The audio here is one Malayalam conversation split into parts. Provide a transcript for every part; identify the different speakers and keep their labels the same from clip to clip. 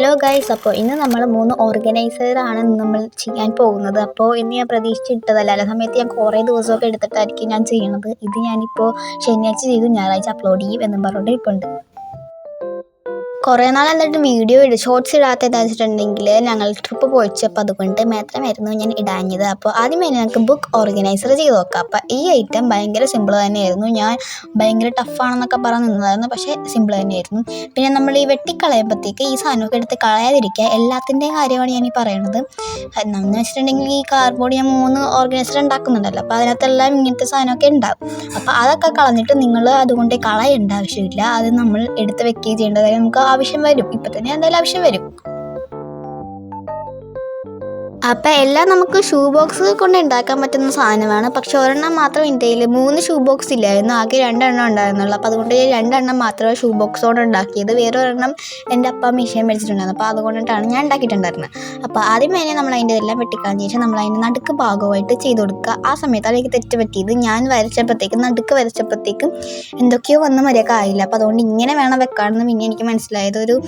Speaker 1: ഹലോ ഗൈസ് അപ്പോൾ ഇന്ന് നമ്മൾ മൂന്ന് ഓർഗനൈസറാണ് നമ്മൾ ചെയ്യാൻ പോകുന്നത്. അപ്പോൾ ഇന്ന് ഞാൻ പ്രതീക്ഷിച്ചിട്ടതല്ല. അല്ല സമയത്ത് ഞാൻ കുറേ ദിവസമൊക്കെ എടുത്തിട്ടായിരിക്കും ഞാൻ ചെയ്യണത്. ഇത് ഞാനിപ്പോൾ ശനിയാഴ്ച ചെയ്തു. ഞായറാഴ്ച അപ്ലോഡ് ചെയ്യും എന്നും പറഞ്ഞിട്ട് ഇപ്പോൾ ഉണ്ട്. കുറേ നാൾ എന്നിട്ട് വീഡിയോ ഇടും ഷോർട്സ് ഇടാത്ത വെച്ചിട്ടുണ്ടെങ്കിൽ ഞങ്ങൾ ട്രിപ്പ് പോയിച്ചപ്പോൾ അതുകൊണ്ട് മാത്രമായിരുന്നു ഞാൻ ഇടാഞ്ഞത്. അപ്പോൾ ആദ്യമേ ഞങ്ങൾക്ക് ബുക്ക് ഓർഗനൈസർ ചെയ്ത് നോക്കാം. അപ്പോൾ ഈ ഐറ്റം ഭയങ്കര സിമ്പിൾ തന്നെയായിരുന്നു. ഞാൻ ഭയങ്കര ടഫാണെന്നൊക്കെ പറഞ്ഞ് നിന്നതായിരുന്നു പക്ഷേ സിമ്പിൾ തന്നെയായിരുന്നു. പിന്നെ നമ്മൾ ഈ വെട്ടിക്കളയുമ്പോഴത്തേക്ക് ഈ സാധനമൊക്കെ എടുത്ത് കളയാതിരിക്കുക എല്ലാത്തിന്റെയും കാര്യമാണ് ഞാൻ ഈ പറയണത്. എന്ന് വെച്ചിട്ടുണ്ടെങ്കിൽ ഈ കാർഡ്ബോർഡ് ഞാൻ മൂന്ന് ഓർഗനൈസർ ഉണ്ടാക്കുന്നുണ്ടല്ലോ അപ്പോൾ അതിനകത്തെല്ലാം ഇങ്ങനത്തെ സാധനമൊക്കെ ഉണ്ടാവും. അപ്പോൾ അതൊക്കെ കളഞ്ഞിട്ട് നിങ്ങൾ അതുകൊണ്ട് കളയേണ്ട ആവശ്യമില്ല. അത് നമ്മൾ എടുത്ത് വെക്കുകയും ചെയ്യേണ്ടത് നമുക്ക് നമുക്ക് ആവശ്യം വരും. ഇപ്പം തന്നെ എന്തായാലും ആവശ്യം വരും. അപ്പം എല്ലാം നമുക്ക് ഷൂ ബോക്സ് കൊണ്ട് ഉണ്ടാക്കാൻ പറ്റുന്ന സാധനമാണ്. പക്ഷെ ഒരെണ്ണം മാത്രം ഇന്ത്യയിൽ മൂന്ന് ഷൂ ബോക്സ് ഇല്ലായിരുന്നു. ആകെ രണ്ടെണ്ണം ഉണ്ടായിരുന്നുള്ളൂ. അപ്പോൾ അതുകൊണ്ട് ഞാൻ രണ്ടെണ്ണം മാത്രമേ ഷൂ ബോക്സ് കൊണ്ട് ഉണ്ടാക്കിയത്. വേറെ ഒരെണ്ണം എന്റെ അപ്പ മെഷീൻ മേടിച്ചിട്ടുണ്ടായിരുന്നു. അപ്പോൾ അതുകൊണ്ടിട്ടാണ് ഞാൻ ഉണ്ടാക്കിയിട്ടുണ്ടായിരുന്നത് അപ്പോൾ ആദ്യം തന്നെ നമ്മൾ അതിന്റെ എല്ലാം വെട്ടിക്കളഞ്ഞ ശേഷം നമ്മൾ അതിന്റെ നടുക്ക് ഭാഗമായിട്ട് ചെയ്ത് കൊടുക്കുക. ആ സമയത്ത് അതിലേക്ക് തെറ്റ് പറ്റിയത് ഞാൻ വരച്ചപ്പോഴത്തേക്കും നടുക്ക് വരച്ചപ്പോഴത്തേക്കും എന്തൊക്കെയോ വന്ന് മര്യാദ ആയില്ല. അപ്പോൾ അതുകൊണ്ട് ഇങ്ങനെ വേണം വെക്കാമെന്ന് പിന്നെ എനിക്ക് മനസ്സിലായത് ഒരു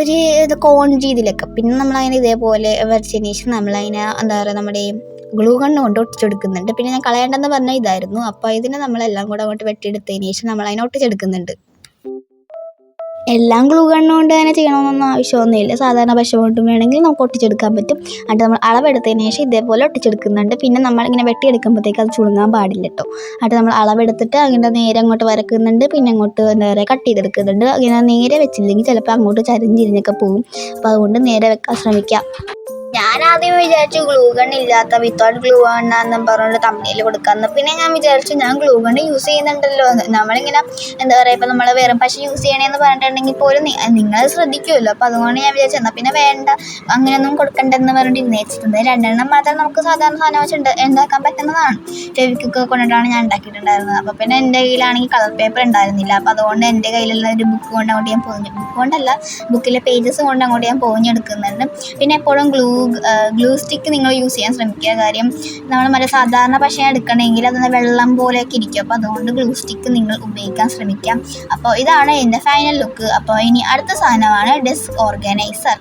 Speaker 1: ഒരു കോൺ രീതിയിലൊക്കെ. പിന്നെ നമ്മൾ അതിനെ ഇതേപോലെ വരച്ചതിന് ശേഷം നമ്മളതിനെ എന്താ പറയുക നമ്മുടെ ഗ്ലൂ ഗണ്ണ് കൊണ്ട് ഒട്ടിച്ചെടുക്കുന്നുണ്ട്. പിന്നെ ഞാൻ കളയേണ്ടെന്ന് പറഞ്ഞ ഇതായിരുന്നു. അപ്പോൾ ഇതിനെ നമ്മളെല്ലാം കൂടെ അങ്ങോട്ട് വെട്ടിയെടുത്തതിന് ശേഷം നമ്മൾ അതിനെ ഒട്ടിച്ചെടുക്കുന്നുണ്ട്. എല്ലാം ഗ്ലൂ കണ്ണുകൊണ്ട് തന്നെ ചെയ്യണമെന്നൊന്നും ആവശ്യമൊന്നുമില്ല. സാധാരണ പശ കൊണ്ടും വേണമെങ്കിൽ നമുക്ക് ഒട്ടിച്ചെടുക്കാൻ പറ്റും. എന്നിട്ട് നമ്മൾ അളവെടുത്തതിന് ശേഷം ഇതേപോലെ ഒട്ടിച്ചെടുക്കുന്നുണ്ട്. പിന്നെ നമ്മളിങ്ങനെ വെട്ടിയെടുക്കുമ്പോഴത്തേക്ക് അത് ചുളുങ്ങാൻ പാടില്ല കേട്ടോ. എന്നിട്ട് നമ്മൾ അളവെടുത്തിട്ട് അങ്ങനെ നേരെ അങ്ങോട്ട് വരക്കുന്നുണ്ട്. പിന്നെ അങ്ങോട്ട് എന്താ പറയുക കട്ട് ചെയ്തെടുക്കുന്നുണ്ട്. അങ്ങനെ നേരെ വെച്ചില്ലെങ്കിൽ ചിലപ്പോൾ അങ്ങോട്ട് ചരിഞ്ഞിരിഞ്ഞൊക്കെ പോകും. അപ്പോൾ അതുകൊണ്ട് നേരെ വെക്കാൻ ശ്രമിക്കാം. ഞാൻ ആദ്യം വിചാരിച്ചു ഗ്ലൂ ഗൺ ഇല്ലാത്ത വിത്തൗട്ട് ഗ്ലൂ ഗണ്ണാന്നും പറഞ്ഞുകൊണ്ട് തമ്മിൽ കൊടുക്കാമെന്ന് പിന്നെ ഞാൻ വിചാരിച്ചു ഞാൻ ഗ്ലൂ ഗൺ യൂസ് ചെയ്യുന്നുണ്ടല്ലോ. നമ്മളിങ്ങനെ എന്താ പറയുക ഇപ്പം നമ്മൾ വേറെ പശ യൂസ് ചെയ്യണമെന്ന് പറഞ്ഞിട്ടുണ്ടെങ്കിൽ പോലും നിങ്ങൾ ശ്രദ്ധിക്കുമല്ലോ അപ്പോൾ അതുകൊണ്ട് ഞാൻ വിചാരിച്ചു എന്നാൽ പിന്നെ വേണ്ട. അങ്ങനെയൊന്നും കൊടുക്കണ്ടെന്ന് പറഞ്ഞിട്ട് ഇന്നേച്ചിട്ടുണ്ട് രണ്ടെണ്ണം മാത്രം നമുക്ക് സാധാരണ സാധനം വെച്ച് ഉണ്ടാക്കാൻ പറ്റുന്നതാണ്. ഫെവിക്കൊക്കെ കൊണ്ടിട്ടാണ് ഞാൻ ഉണ്ടാക്കിയിട്ടുണ്ടായിരുന്നത്. അപ്പോൾ പിന്നെ എന്റെ കയ്യിലാണെങ്കിൽ കളർ പേപ്പർ ഉണ്ടായിരുന്നില്ല. അപ്പോൾ അതുകൊണ്ട് എന്റെ കയ്യിലുള്ള ഒരു ബുക്ക് കൊണ്ട് അങ്ങോട്ട് ഞാൻ പോകുന്നു ബുക്ക് കൊണ്ടല്ല ബുക്കിലെ പേജസ് കൊണ്ട് അങ്ങോട്ട് ഞാൻ പോഞ്ഞെടുക്കുന്നുണ്ട് പിന്നെ എപ്പോഴും ഗ്ലൂ ഗ്ലൂ സ്റ്റിക്ക് നിങ്ങൾ യൂസ് ചെയ്യാൻ ശ്രമിക്കുക. കാര്യം നമ്മൾ മറ്റേ സാധാരണ പശ എടുക്കണമെങ്കിൽ അത് വെള്ളം പോലെയൊക്കെ ഇരിക്കും. അപ്പോൾ അതുകൊണ്ട് ഗ്ലൂ സ്റ്റിക്ക് നിങ്ങൾ ഉപയോഗിക്കാൻ ശ്രമിക്കാം. അപ്പോൾ ഇതാണ് എന്റെ ഫൈനൽ ലുക്ക് അപ്പോൾ ഇനി അടുത്ത സാധനമാണ് ഡെസ്ക് ഓർഗനൈസർ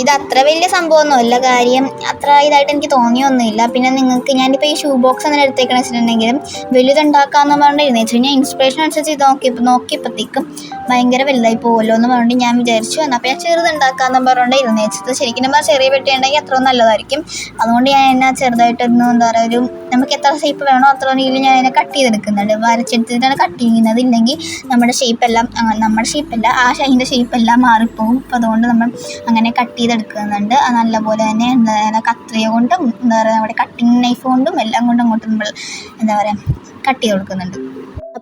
Speaker 1: ഇത് അത്ര വലിയ സംഭവമൊന്നുമല്ല കാര്യം അത്ര ഇതായിട്ട് എനിക്ക് തോന്നിയൊന്നുമില്ല. പിന്നെ നിങ്ങൾക്ക് ഞാനിപ്പോൾ ഈ ഷൂ ബോക്സ് അങ്ങനെ എടുത്തേക്കണ വെച്ചിട്ടുണ്ടെങ്കിലും വലുതുണ്ടാക്കാമെന്ന് പറഞ്ഞിരുന്നു വെച്ച് കഴിഞ്ഞാൽ ഇൻസ്പിറേഷൻ അനുസരിച്ച് ഇത് നോക്കിയപ്പോൾ നോക്കിയപ്പോഴത്തേക്കും ഭയങ്കര വലുതായി പോകുമല്ലോ എന്ന് പറഞ്ഞിട്ട് ഞാൻ വിചാരിച്ചു. എന്നാൽ അപ്പോൾ ഞാൻ ചെറുതുണ്ടാക്കാമെന്ന് പറഞ്ഞുകൊണ്ട് ഇരുന്ന് വെച്ചത് ശരിക്കും നമ്മൾ ചെറിയ പെട്ടിയുണ്ടെങ്കിൽ അത്ര നല്ലതായിരിക്കും. അതുകൊണ്ട് ഞാൻ എന്നെ ചെറുതായിട്ടൊന്ന് എന്താ പറയുക ഒരു നമുക്ക് എത്ര ഷേപ്പ് വേണോ അത്ര രീതിയിൽ ഞാൻ അതിനെ കട്ട് ചെയ്തെടുക്കുന്നുണ്ട്. വരച്ചെടുത്തിട്ടാണ് കട്ട് ചെയ്യുന്നത്. ഇല്ലെങ്കിൽ നമ്മുടെ ഷേപ്പ് എല്ലാം നമ്മുടെ നമ്മുടെ ഷേപ്പല്ല ആ ഷൈന്റെ ഷേപ്പ് എല്ലാം മാറിപ്പോകും അപ്പോൾ അതുകൊണ്ട് നമ്മൾ അങ്ങനെ കട്ട് ചെയ്തെടുക്കുന്നുണ്ട്. അത് നല്ലപോലെ തന്നെ എന്താ പറയുക കത്രിക കൊണ്ടും എന്താ പറയുക നമ്മുടെ കട്ടിങ് നൈഫ് കൊണ്ടും എല്ലാം കൊണ്ടും അങ്ങോട്ട് എന്താ പറയുക കട്ട് ചെയ്ത് കൊടുക്കുന്നുണ്ട്.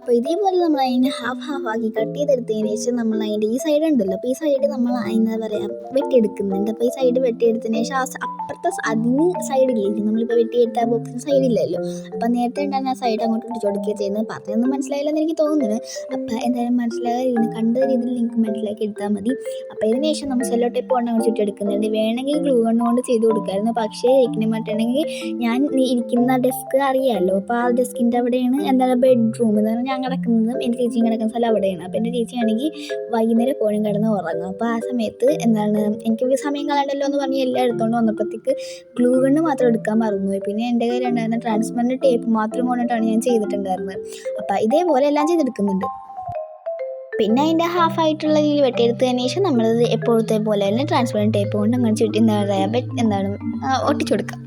Speaker 1: അപ്പോൾ ഇതേപോലെ നമ്മൾ അതിനെ ഹാഫ് ഹാഫ് ആക്കി കട്ട് ചെയ്തെടുത്തതിന് ശേഷം നമ്മൾ അതിന്റെ ഈ സൈഡ് ഉണ്ടല്ലോ. അപ്പോൾ ഈ സൈഡ് നമ്മൾ എന്താ പറയുക വെട്ടിയെടുക്കുന്നുണ്ട്. അപ്പോൾ ഈ സൈഡ് വെട്ടിയെടുത്തതിന് ശേഷം ആ അപ്പുറത്തെ അതിന് സൈഡില്ലേ നമ്മളിപ്പോൾ വെട്ടിയെടുത്ത ബോക്സിന് സൈഡില്ലല്ലോ അപ്പോൾ നേരത്തെ ഉണ്ടായിരുന്ന ആ സൈഡ് അങ്ങോട്ട് ഇട്ട് കൊടുക്കുക ചെയ്യുന്നത്. പറഞ്ഞൊന്നും മനസ്സിലായില്ലെന്ന് എനിക്ക് തോന്നുന്നു. അപ്പോൾ എന്തായാലും മനസ്സിലാകാതിരുന്ന് കണ്ട രീതിയിൽ നിങ്ങൾക്ക് മനസ്സിലാക്കി എടുത്താൽ മതി. അപ്പോൾ ഇതിന് ശേഷം നമ്മൾ സെല്ലോ ടൈപ്പ് കൊണ്ട് അങ്ങോട്ട് ചുറ്റെടുക്കുന്നുണ്ട് വേണമെങ്കിൽ ഗ്ലൂ കൊണ്ട് കൊണ്ട് ചെയ്ത് കൊടുക്കായിരുന്നു. പക്ഷേ ഇരിക്കുന്ന മറ്റുണ്ടെങ്കിൽ ഞാൻ ഇരിക്കുന്ന ഡെസ്ക് അറിയാമല്ലോ അപ്പോൾ ആ ഡെസ്കിന്റെ അവിടെയാണ് എന്താണ് ബെഡ്റൂം എന്ന് പറഞ്ഞാൽ ഞാൻ കിടക്കുന്നതും എന്റെ ചേച്ചിയും കിടക്കുന്ന സ്ഥലം അവിടെയാണ്. അപ്പോൾ എന്റെ ചേച്ചിയാണെങ്കിൽ വൈകുന്നേരം എപ്പോഴും കിടന്ന് ഉറങ്ങും. അപ്പോൾ ആ സമയത്ത് എന്താണ് എനിക്ക് സമയം കളയണ്ടല്ലോ എന്ന് പറഞ്ഞ് എല്ലാം എടുത്തോണ്ട് വന്നപ്പോഴത്തേക്ക് ഗ്ലൂ ഗണ്ണ് മാത്രം എടുക്കാൻ മറന്നു പിന്നെ എന്റെ കയ്യിലുണ്ടായിരുന്ന ട്രാൻസ്പെറന്റ് ടേപ്പ് മാത്രം കൊണ്ടിട്ടാണ് ഞാൻ ചെയ്തിട്ടുണ്ടായിരുന്നത്. അപ്പോൾ ഇതേപോലെ എല്ലാം ചെയ്തെടുക്കുന്നുണ്ട്. പിന്നെ അതിന്റെ ഹാഫ് ആയിട്ടുള്ള രീതിയിൽ വെട്ടിയെടുത്തതിന് ശേഷം നമ്മളത് എപ്പോഴത്തെ പോലെ തന്നെ ട്രാൻസ്പെറന്റ് ടേപ്പ് കൊണ്ട് അങ്ങനെ ചുറ്റി എന്താ പറയുക എന്താണ് ഒട്ടിച്ചു കൊടുക്കുക.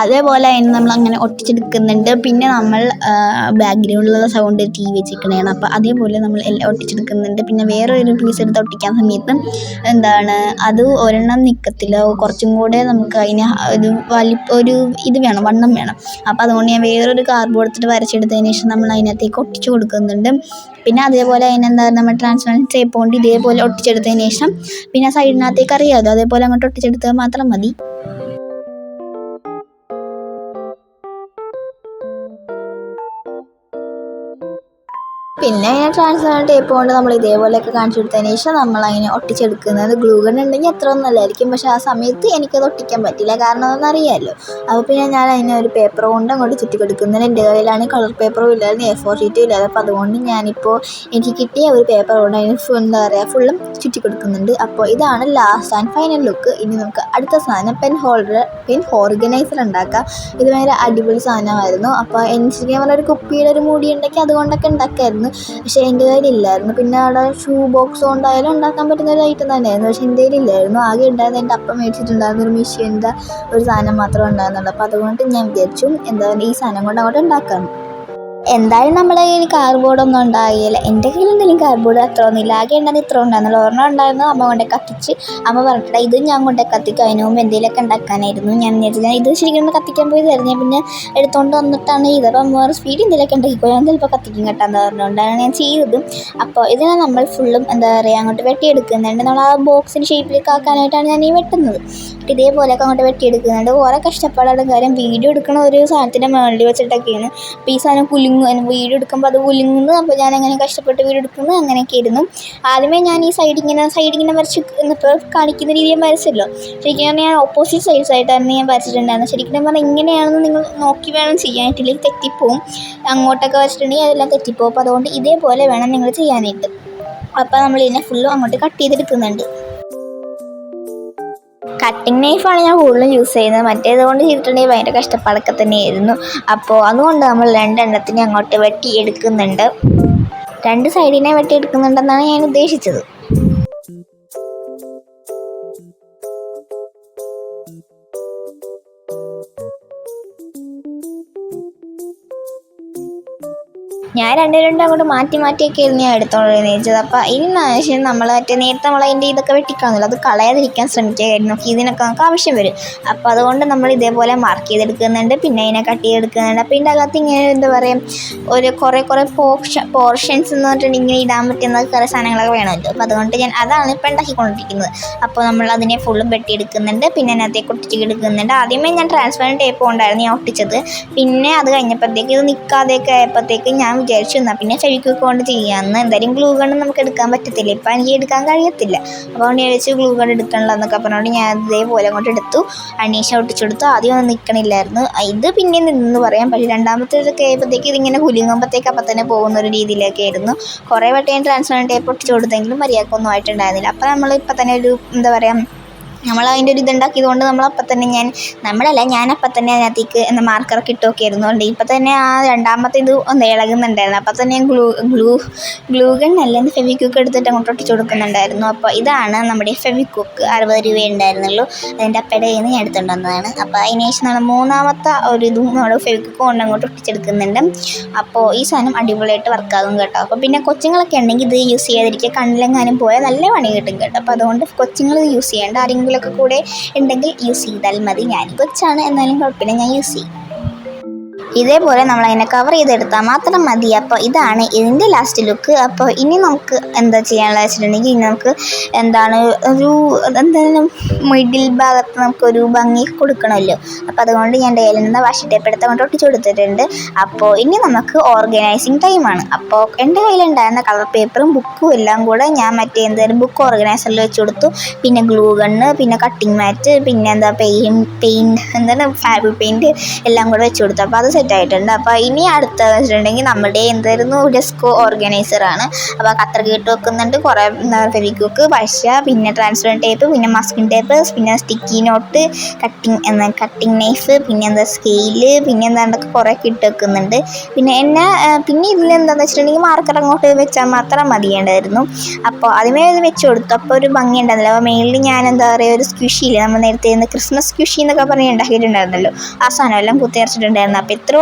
Speaker 1: അതേപോലെ അതിന് നമ്മൾ അങ്ങനെ ഒട്ടിച്ചെടുക്കുന്നുണ്ട്. പിന്നെ നമ്മൾ ബാക്ക്ഗ്രൗണ്ടിലുള്ള സൗണ്ട് ടി വി വെച്ചിരിക്കണതാണ് അപ്പോൾ അതേപോലെ നമ്മൾ എല്ലാം ഒട്ടിച്ചെടുക്കുന്നുണ്ട്. പിന്നെ വേറൊരു പീസ് എടുത്ത് ഒട്ടിക്കാൻ സമയത്ത് എന്താണ് അത് ഒരെണ്ണം നിൽക്കത്തില്ല കുറച്ചും കൂടെ നമുക്ക് അതിന് ഒരു വലിപ്പം ഒരു ഇത് വേണം വണ്ണം വേണം. അപ്പോൾ അതുകൊണ്ട് ഞാൻ വേറൊരു കാർഡ്ബോർഡ് എടുത്തിട്ട് വരച്ചെടുത്തതിന് ശേഷം നമ്മൾ അതിനകത്തേക്ക് ഒട്ടിച്ചു കൊടുക്കുന്നുണ്ട്. പിന്നെ അതേപോലെ അതിനെന്താ നമ്മൾ ട്രാൻസ്പെറന്റ് ടേപ്പ് കൊണ്ട് ഇതേപോലെ ഒട്ടിച്ചെടുത്തതിന് ശേഷം പിന്നെ സൈഡിനകത്തേക്ക് അറിയാമല്ലോ അതേപോലെ അങ്ങോട്ട് ഒട്ടിച്ചെടുത്താൽ മാത്രം മതി. പിന്നെ അതിനെ ട്രാൻസ്ഫർ ടേപ്പ് കൊണ്ട് നമ്മൾ ഇതേപോലെയൊക്കെ കാണിച്ചു കൊടുത്തതിന് ശേഷം നമ്മളതിനെ ഒട്ടിച്ചെടുക്കുന്നത് ഗ്ലൂ ഗൺ ഉണ്ടെങ്കിൽ അത്ര ഒന്നും അല്ലായിരിക്കും പക്ഷേ ആ സമയത്ത് എനിക്കത് ഒട്ടിക്കാൻ പറ്റില്ല കാരണം അതൊന്നും അറിയാമല്ലോ അപ്പോൾ പിന്നെ ഞാൻ അതിനെ ഒരു പേപ്പർ കൊണ്ട് അങ്ങോട്ട് ചുറ്റി കൊടുക്കുന്നത് എന്റെ കയ്യിലാണെങ്കിൽ കളർ പേപ്പറും ഇല്ലായിരുന്നു. എ ഫോർ ഷീറ്റും ഇല്ലാതെ അപ്പോൾ അതുകൊണ്ട് ഞാനിപ്പോൾ എനിക്ക് കിട്ടിയ ഒരു പേപ്പർ കൊണ്ട് അതിന് ഫുൾ എന്താ പറയുക ഫുള്ളും ചുറ്റി കൊടുക്കുന്നുണ്ട്. അപ്പോൾ ഇതാണ് ലാസ്റ്റ് ആൻഡ് ഫൈനൽ ലുക്ക് ഇനി നമുക്ക് അടുത്ത സാധനം പെൻ ഹോൾഡർ പെൻ ഓർഗനൈസർ ഉണ്ടാക്കാം. ഇത് ഭയങ്കര അടിപൊളി സാധനമായിരുന്നു. അപ്പോൾ എനിക്ക് പറഞ്ഞാൽ ഒരു കുപ്പിയുടെ ഒരു മൂടി ഉണ്ടെങ്കിൽ അതുകൊണ്ടൊക്കെ ഉണ്ടാക്കായിരുന്നു. പക്ഷേ എന്റെ കയ്യിലില്ലായിരുന്നു. പിന്നെ അവിടെ ഷൂ ബോക്സ് കൊണ്ടായാലും ഉണ്ടാക്കാൻ പറ്റുന്ന ഒരു ഐറ്റം തന്നെയായിരുന്നു. പക്ഷേ എന്റെ കയ്യിലില്ലായിരുന്നു. ആകെ ഉണ്ടായിരുന്ന എന്റെ അപ്പം മേടിച്ചിട്ടുണ്ടായിരുന്ന ഒരു മെഷീന്റെ ഒരു സാധനം മാത്രമേ ഉണ്ടായിരുന്നുള്ളൂ. അപ്പോൾ അതുകൊണ്ട് ഞാൻ വിചാരിച്ചു എന്താ ഈ സാധനം കൊണ്ട് അങ്ങോട്ട് ഉണ്ടാക്കാം. എന്തായാലും നമ്മളെ കയ്യിൽ കാർബോർഡൊന്നും ഉണ്ടാകില്ല എന്റെ കയ്യിൽ എന്തെങ്കിലും കാർബോർഡ് അത്ര ഒന്നുമില്ല ആകെ ഉണ്ടാകുന്ന ഇത്ര ഉണ്ടായിരുന്നുള്ളൂ. ഒരെണ്ണം ഉണ്ടായിരുന്നു. അമ്മ കൊണ്ടേ കത്തിച്ച് അമ്മ പറഞ്ഞിട്ട് ഇതും ഞാൻ കൊണ്ടേ കത്തിക്കും. അതിന് മുമ്പ് എന്തെങ്കിലുമൊക്കെ ഉണ്ടാക്കാനായിരുന്നു. ഞാൻ വിചാരിച്ചു ഞാൻ ഇത് ശരിക്കും കത്തിക്കാൻ പോയി ഞാൻ പിന്നെ എടുത്തുകൊണ്ട് വന്നിട്ടാണ് ഇത്. അപ്പോൾ അമ്മ സ്പീഡ് എന്തെങ്കിലുമൊക്കെ ഉണ്ടാക്കിക്കോ ഞാൻ ചിലപ്പോൾ കത്തിക്കും കേട്ടാന്ന് പറഞ്ഞുകൊണ്ടാണ് ഞാൻ ചെയ്തത്. അപ്പോൾ ഇതിനെ നമ്മൾ ഫുള്ളും എന്താ പറയുക അങ്ങോട്ട് വെട്ടിയെടുക്കുന്നുണ്ട്. നമ്മൾ ആ ബോക്സിന്റെ ഷേപ്പിലേക്ക് ആക്കാനായിട്ടാണ് ഞാൻ ഈ വെട്ടുന്നത്. ഇതേപോലെയൊക്കെ അങ്ങോട്ട് വെട്ടിയെടുക്കുന്നുണ്ട്. ഓരോ കഷ്ടപ്പാടാണ് കാര്യം വീഡിയോ എടുക്കണ ഒരു സാധനത്തിന്റെ മുകളിൽ വെച്ചിട്ടൊക്കെയാണ്. അപ്പോൾ ഈ സാധനം കുലുങ്ങും. വീഡിയോ എടുക്കുമ്പോൾ അത് കുലുങ്ങുന്നു. അപ്പോൾ ഞാൻ അങ്ങനെ കഷ്ടപ്പെട്ട് വീഡിയോ എടുക്കുന്നു. അങ്ങനെയൊക്കെ ആയിരുന്നു ആദ്യമേ ഞാൻ ഈ സൈഡ് ഇങ്ങനെ സൈഡ് ഇങ്ങനെ വരച്ച് ഇപ്പോൾ കാണിക്കുന്ന രീതിയിൽ വരച്ചല്ലോ. ശരിക്കും ഞാൻ ഓപ്പോസിറ്റ് സൈഡ്സ് ആയിട്ടായിരുന്നു ഞാൻ വരച്ചിട്ടുണ്ടായിരുന്നത്. ശരിക്കും പറഞ്ഞാൽ ഇങ്ങനെയാണെന്ന് നിങ്ങൾ നോക്കി വേണം ചെയ്യാനായിട്ടില്ലെങ്കിൽ തെറ്റിപ്പോവും. അങ്ങോട്ടൊക്കെ വരച്ചിട്ടുണ്ടെങ്കിൽ അതെല്ലാം തെറ്റിപ്പോവും. അപ്പോൾ അതുകൊണ്ട് ഇതേപോലെ വേണം നിങ്ങൾ ചെയ്യാനായിട്ട്. അപ്പോൾ നമ്മൾ ഇതിനെ ഫുള്ളും അങ്ങോട്ട് കട്ട് ചെയ്തെടുക്കുന്നുണ്ട്. കട്ടിങ് നൈഫാണ് ഞാൻ കൂടുതലും യൂസ് ചെയ്യുന്നത്. മറ്റേത് കൊണ്ട് ചെയ്തിട്ടുണ്ടെങ്കിൽ ഭയങ്കര കഷ്ടപ്പാടൊക്കെ തന്നെയായിരുന്നു. അപ്പോൾ അതുകൊണ്ട് നമ്മൾ രണ്ടെണ്ണത്തിനെ അങ്ങോട്ട് വെട്ടി എടുക്കുന്നുണ്ട് രണ്ട് സൈഡിനെ വെട്ടി എടുക്കുന്നുണ്ടെന്നാണ് ഞാൻ ഉദ്ദേശിച്ചത്. ഞാൻ രണ്ടേ രണ്ടും അങ്ങോട്ട് മാറ്റി മാറ്റിയൊക്കെ ആയിരുന്നു ഞാൻ എടുത്തോണ്ടിരുന്നത് ചോദിച്ചത് അപ്പോൾ ഇനി പക്ഷേ നമ്മൾ മറ്റേ നേരത്തെ നമ്മൾ അതിന്റെ ഇതൊക്കെ വെട്ടിക്കാണല്ലോ അത് കളയാതിരിക്കാൻ ശ്രമിക്കുകയായിരുന്നു ഇതിനൊക്കെ നമുക്ക് ആവശ്യം വരും. അപ്പോൾ അതുകൊണ്ട് നമ്മൾ ഇതേപോലെ മാർക്ക് ചെയ്തെടുക്കുന്നുണ്ട് പിന്നെ അതിനെ കട്ട് ചെയ്തെടുക്കുന്നുണ്ട്. അപ്പോൾ ഇതിന്റെ അകത്ത് ഇങ്ങനെ എന്താ പറയുക ഒരു കുറേ കുറേ പോർഷൻ പോർഷൻസ് എന്ന് പറഞ്ഞിട്ടുണ്ടെങ്കിൽ ഇങ്ങനെ ഇടാൻ പറ്റുന്ന കുറേ സാധനങ്ങളൊക്കെ വേണമല്ലോ. അപ്പോൾ അതുകൊണ്ട് ഞാൻ അതാണ് ഇപ്പോൾ ഉണ്ടാക്കിക്കൊണ്ടിരിക്കുന്നത്. അപ്പോൾ നമ്മൾ അതിനെ ഫുള്ളും വെട്ടിയെടുക്കുന്നുണ്ട് പിന്നെ അതിനകത്തേക്ക് കുട്ടിച്ച് എടുക്കുന്നുണ്ട് ആദ്യമേ ഞാൻ ട്രാൻസ്പെറന്റ് ടേപ്പ് കൊണ്ടായിരുന്നു ഞാൻ ഒട്ടിച്ചത്. പിന്നെ അത് കഴിഞ്ഞപ്പോഴത്തേക്ക് ഇത് നിൽക്കാതെയൊക്കെ ആയപ്പോഴത്തേക്ക് ഞാൻ വിചാരിച്ചു എന്നാൽ പിന്നെ ഫെവിക്വിക്ക് കൊണ്ട് ചെയ്യാമെന്ന് എന്തായാലും ഗ്ലൂ ഗൺ നമുക്ക് എടുക്കാൻ പറ്റത്തില്ല. ഇപ്പം എനിക്ക് എടുക്കാൻ കഴിയത്തില്ല. അപ്പോൾ ഞാൻ വിചാരിച്ചു ഗ്ലൂ ഗൺ എടുക്കണല്ലോ എന്നൊക്കെ പറഞ്ഞുകൊണ്ട് ഞാൻ ഇതേപോലെ അങ്ങോട്ട് എടുത്തു. അനീഷ ഒട്ടിച്ചെടുത്തു ആദ്യം ഒന്നും നിൽക്കണില്ലായിരുന്നു ഇത് പിന്നെ നിന്നെന്ന് പറയാം. പക്ഷേ രണ്ടാമത്തേതൊക്കെ ആയപ്പോഴത്തേക്ക് ഇതിങ്ങനെ കുലുങ്ങുമ്പോഴത്തേക്ക് അപ്പം തന്നെ പോകുന്ന ഒരു രീതിയിലൊക്കെ ആയിരുന്നു. കുറേ വട്ടം ഞാൻ ട്രാൻസ്പെറന്റ് ടേപ്പ് ഒട്ടിച്ചു കൊടുത്തെങ്കിലും മര്യാദക്കൊന്നും ആയിട്ടുണ്ടായിരുന്നില്ല. അപ്പോൾ നമ്മൾ ഇപ്പം തന്നെ ഒരു എന്താ പറയുക നമ്മൾ അതിന്റെ ഒരു ഇതുണ്ടാക്കിയത് കൊണ്ട് നമ്മളപ്പം തന്നെ ഞാൻ നമ്മളല്ല ഞാൻ ഞാനപ്പം തന്നെ അതിനകത്തേക്ക് എന്ന മാർക്കറൊക്കെ ഇട്ട് ആയിരുന്നുണ്ട് ഇപ്പം തന്നെ ആ രണ്ടാമത്തെ ഇത് ഒന്ന് ഇളകുന്നുണ്ടായിരുന്നു. അപ്പം തന്നെ ഞാൻ ഗ്ലൂ ഗ്ലൂ ഗ്ലൂ ഗൺ അല്ല ഫെവിക്യൂക്ക് എടുത്തിട്ട് അങ്ങോട്ട് ഒട്ടിച്ച് കൊടുക്കുന്നുണ്ടായിരുന്നു. അപ്പോൾ ഇതാണ് നമ്മുടെ ഫെവിക്യൂക്ക് അറുപത് രൂപ ഉണ്ടായിരുന്നുള്ളൂ. അതിന്റെ അപ്പയുടെ കയ്യിൽ നിന്ന് ഞാൻ എടുത്തുകൊണ്ട് വന്നതാണ്. അപ്പോൾ അതിന് ശേഷം നമ്മൾ മൂന്നാമത്തെ ഒരു ഇതും നമ്മുടെ ഫെവിക്യൂക്ക് കൊണ്ട് അങ്ങോട്ട് ഒട്ടിച്ചെടുക്കുന്നുണ്ട്. അപ്പോൾ ഈ സാധനം അടിപൊളിയായിട്ട് വർക്കാകും കേട്ടോ. അപ്പോൾ പിന്നെ കൊച്ചുങ്ങളൊക്കെ ഉണ്ടെങ്കിൽ ഇത് യൂസ് ചെയ്യാതിരിക്കുക. കണ്ണിലെങ്ങാനും പോയാൽ നല്ല പണി കിട്ടും കേട്ടോ. അപ്പോൾ അതുകൊണ്ട് കൊച്ചുങ്ങൾ യൂസ് ചെയ്യേണ്ട. ആരെങ്കിലുമൊക്കെ കൂടെ ഉണ്ടെങ്കിൽ യൂസ് ചെയ്താൽ മതി. ഞാൻ കൊച്ചാണ് എന്നാലും കുഴപ്പമില്ല. ഞാൻ യൂസ് ചെയ്യും. ഇതേപോലെ നമ്മൾ അതിനെ കവർ ചെയ്തെടുത്താൽ മാത്രം മതി. അപ്പോൾ ഇതാണ് ഇതിന്റെ ലാസ്റ്റ് ലുക്ക് അപ്പോൾ ഇനി നമുക്ക് എന്താ ചെയ്യാനുള്ള വെച്ചിട്ടുണ്ടെങ്കിൽ ഇനി നമുക്ക് എന്താണ് ഒരു എന്താണ് മിഡിൽ ഭാഗത്ത് നമുക്കൊരു ഭംഗി കൊടുക്കണമല്ലോ. അപ്പോൾ അതുകൊണ്ട് ഞാൻ നിന്ന് വാഷി ടേപ്പ് എടുത്ത് അങ്ങോട്ട് ഒട്ടിച്ചു കൊടുത്തിട്ടുണ്ട്. അപ്പോൾ ഇനി നമുക്ക് ഓർഗനൈസിങ് ടൈമാണ് അപ്പോൾ എന്റെ കയ്യിലുണ്ടായിരുന്ന കളർ പേപ്പറും ബുക്കും എല്ലാം കൂടെ ഞാൻ മറ്റേ എന്തായാലും ബുക്ക് ഓർഗനൈസറിൽ വെച്ച് കൊടുത്തു. പിന്നെ ഗ്ലൂ ഗണ്ണ് പിന്നെ കട്ടിങ് മാറ്റ് പിന്നെ എന്താ പെയിൻ പെയിന്റ് എന്താണ് ഫാബ്രിക് പെയിന്റ് എല്ലാം കൂടെ വെച്ച് കൊടുത്തു. അപ്പോൾ അത് സെറ്റ് ആയിട്ടുണ്ട്. അപ്പോൾ ഇനി അടുത്ത വെച്ചിട്ടുണ്ടെങ്കിൽ നമ്മുടെ എന്തായിരുന്നു ഡെസ്കോ ഓർഗനൈസറാണ് അപ്പോൾ കത്രക്ക് കേട്ട് വെക്കുന്നുണ്ട്. കുറേ ഫെവിക്വിക്ക് പശ പിന്നെ ട്രാൻസ്പെറന്റ് ടേപ്പ് പിന്നെ മസ്കിൻ ടേപ്പ് പിന്നെ സ്റ്റിക്കി നോട്ട് കട്ടിങ് എന്താ കട്ടിങ് നൈഫ് പിന്നെ എന്താ സ്കെയിൽ പിന്നെ എന്താണ്ടൊക്കെ കുറേ കിട്ട് വെക്കുന്നുണ്ട്. പിന്നെ എന്നെ പിന്നെ ഇതിൽ എന്താണെന്ന് വെച്ചിട്ടുണ്ടെങ്കിൽ മാർക്കർ അങ്ങോട്ട് വെച്ചാൽ മാത്രം മതിയേണ്ടായിരുന്നു അപ്പോൾ അതിമേ ഇത് വെച്ച് കൊടുത്തു. അപ്പോൾ ഒരു ഭംഗി ഉണ്ടായിരുന്നില്ല. അപ്പോൾ മെയിനിൽ ഞാൻ എന്താ പറയുക ഒരു സ്ക്വിഷിയില്ലേ നമ്മൾ നേരത്തെ ക്രിസ്മസ് സ്ക്യൂഷി എന്നൊക്കെ പറഞ്ഞ് ഉണ്ടാക്കിയിട്ടുണ്ടായിരുന്നല്ലോ. ആ സാധനം എല്ലാം കുത്തിയറച്ചിട്ടുണ്ടായിരുന്നു അപ്പോൾ ഇത്ര